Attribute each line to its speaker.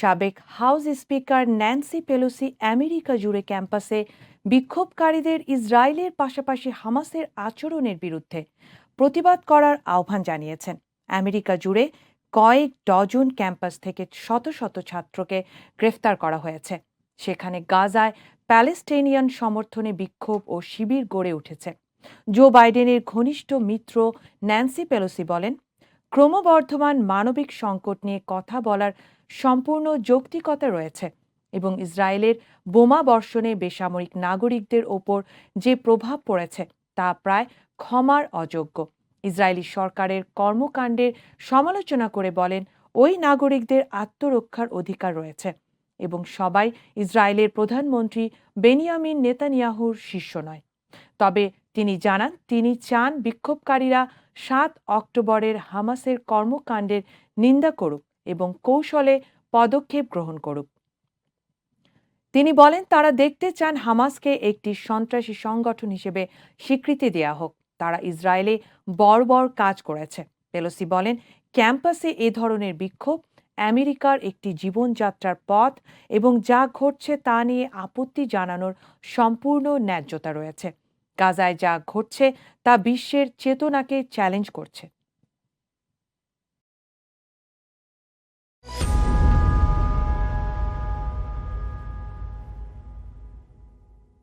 Speaker 1: সাবেক house speaker Nancy Pelosi America জুড়ে ক্যাম্পাসে বিক্ষোভকারীদের ইসরায়েলের পাশাপাশি হামাসের আচরণের বিরুদ্ধে প্রতিবাদ করার আহ্বান জানিয়েছেন আমেরিকা জুড়ে কয়েক ডজন ক্যাম্পাস থেকে শত শত ছাত্রকে গ্রেফতার করা হয়েছে সেখানে গাজায় প্যালেস্টেনিয়ান সমর্থনে বিক্ষোভ ও শিবির গড়ে উঠেছে জো বাইডেনের ঘনিষ্ঠ মিত্র ন্যান্সি পেলোসি বলেন ক্রমবর্ধমান মানবিক সংকট নিয়ে কথা বলার সম্পূর্ণ যৌক্তিকতা রয়েছে এবং ইসরায়েলের বোমা বর্ষণে বেসামরিক নাগরিকদের ওপর যে প্রভাব পড়েছে তা প্রায় ক্ষমার অযোগ্য ইসরায়েলি সরকারের কর্মকাণ্ডের সমালোচনা করে বলেন ওই নাগরিকদের আত্মরক্ষার অধিকার রয়েছে এবং সবাই ইসরায়েলের প্রধানমন্ত্রী বেনিয়ামিন নেতানিয়াহুর শীর্ষ নয় তবে তিনি জানান তিনি চান বিক্ষোভকারীরা সাত অক্টোবরের হামাসের কর্মকাণ্ডের নিন্দা করুক এবং কৌশলে পদক্ষেপ গ্রহণ করুক তিনি বলেন তারা দেখতে চান হামাসকে একটি সন্ত্রাসী সংগঠন হিসেবে স্বীকৃতি দেয়া হোক তারা ইসরায়েলে বর্বর কাজ করেছে পেলোসি বলেন ক্যাম্পাসে এ ধরনের বিক্ষোভ আমেরিকার একটি জীবনযাত্রার পথ এবং যা ঘটছে তা নিয়ে আপত্তি জানানোর সম্পূর্ণ ন্যায্যতা রয়েছে গাজায় যা ঘটছে তা বিশ্বের চেতনাকে চ্যালেঞ্জ করছে